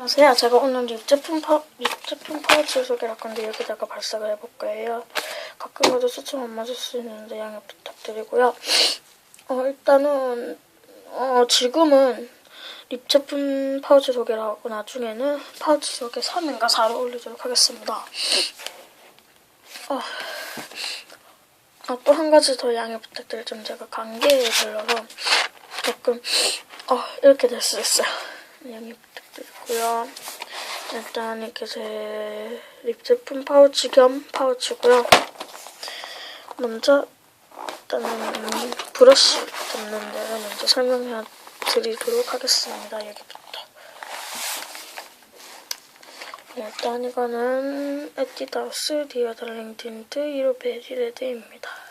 안녕하세요. 제가 오늘 립 제품, 파, 립 제품 파우치 소개를 할 건데 여기다가 발색을 해볼 거예요. 가끔가다 수청 안 맞을 수 있는데 양해 부탁드리고요. 어, 일단은 어, 지금은 립 제품 파우치 소개를 하고 나중에는 파우치 소개 3인가 4를 올리도록 하겠습니다. 어, 어, 또한 가지 더 양해 부탁드리자면 제가 감기에 걸려서 조금 어, 이렇게 될 수 있어요. 양해 부탁드 리고요. 일단 이렇게 제 립 제품 파우치 겸 파우치고요. 먼저 일단은 브러쉬 덮는 데를 먼저 설명해 드리도록 하겠습니다. 여기부터. 일단 이거는 에뛰드하우스 디어달링 틴트 1호 베리 레드입니다.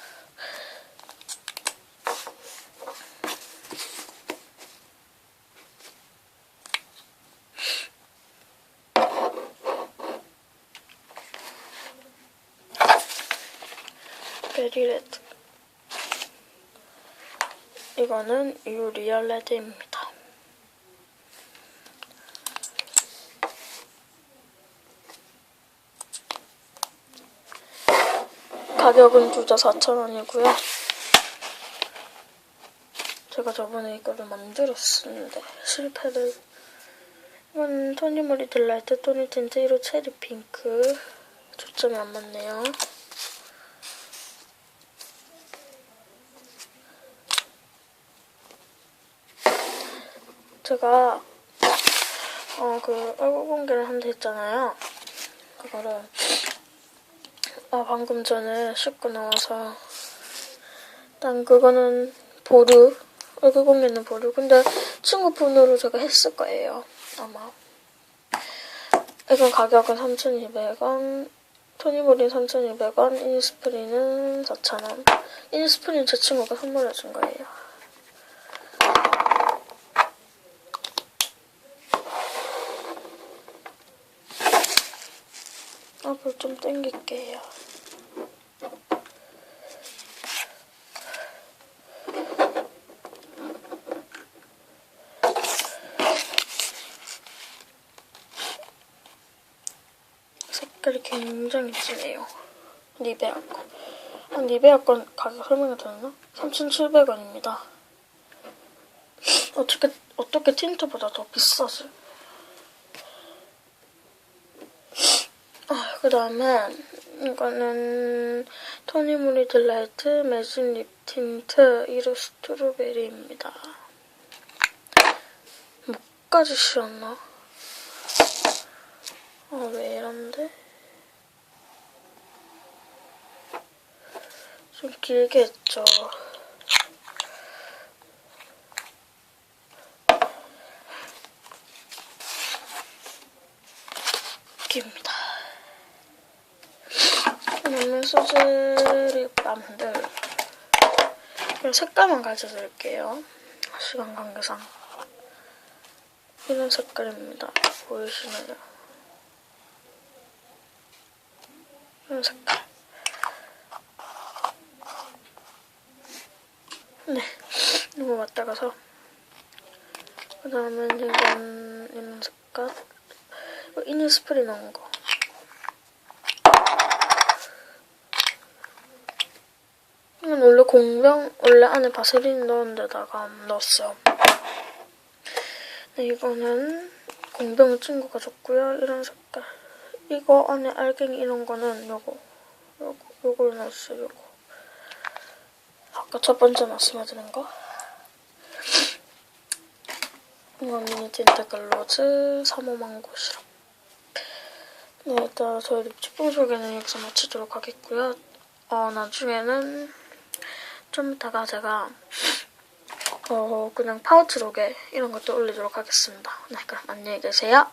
베리 레드. 이거는 유 리얼 레드입니다. 가격은 두자 4,000원이고요. 제가 저번에 이거를 만들었었는데 실패를 이건 토니모리 딜라이트 토니 틴트 1호 체리 핑크 초점이 안 맞네요. 제가 어 그 얼굴 공개를 한다 했잖아요. 그거를 아 방금 전에 씻고 나와서 일단 그거는 보류 얼굴 공개는 보류 근데 친구분으로 제가 했을 거예요 아마. 이건 가격은 3,200원 토니모린 3,200원 이니스프리는 4,000원. 이니스프리는 제 친구가 선물해 준 거예요 앞을 좀 당길게요. 색깔이 굉장히 진해요. 니베아 거. 아, 니베아 건 가격 설명해 드렸나? 3,700원입니다. 어떻게, 어떻게 틴트보다 더 비싸지? 아, 그 다음에 이거는 토니모리 딜라이트 매진 립 틴트 1호 스트로베리입니다. 목까지 씌웠나? 아, 왜 이런데? 좀 길게 했죠. 입니다. 그러면 소재 립밤들 그럼 색깔만 가져드릴게요. 시간 관계상 이런 색깔입니다. 보이시나요? 이런 색깔. 네, 너무 왔다 가서 그 다음에 이건 이런 색깔. 이거 이니스프리 넣은 거. 이건 원래 공병, 원래 안에 바세린 넣은 데다가 넣었어요. 네, 이거는 공병 친구가 줬고요. 이런 색깔. 이거 안에 알갱이 이런 거는 요거. 요거, 요걸 넣었어요, 요거. 아까 첫 번째 말씀해드린 거. 이건 미니 틴트 글로즈 3호 망고 시럽. 네, 일단 저희 립 제품 소개는 여기서 마치도록 하겠고요. 어, 나중에는 좀 이따가 제가 어, 그냥 파우치록에 이런 것도 올리도록 하겠습니다. 네, 그럼 안녕히 계세요.